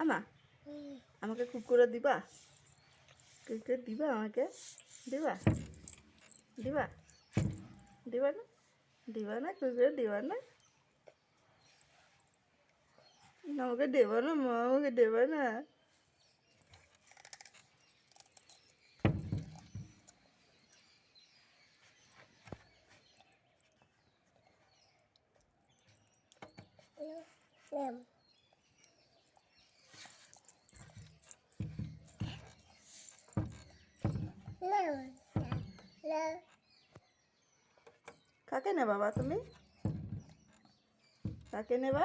আমা, আমাকে কুকুরে দিবা। কুকুর দিবা আমাকে? দিবা? দিবা? দিবা না? দিবা না কুকুরে দিবা না? আমাকে দেবা না, মা আমাকে দেবা না। Lemon. কাকে নেবা বা তুমি? কাকে নেবা?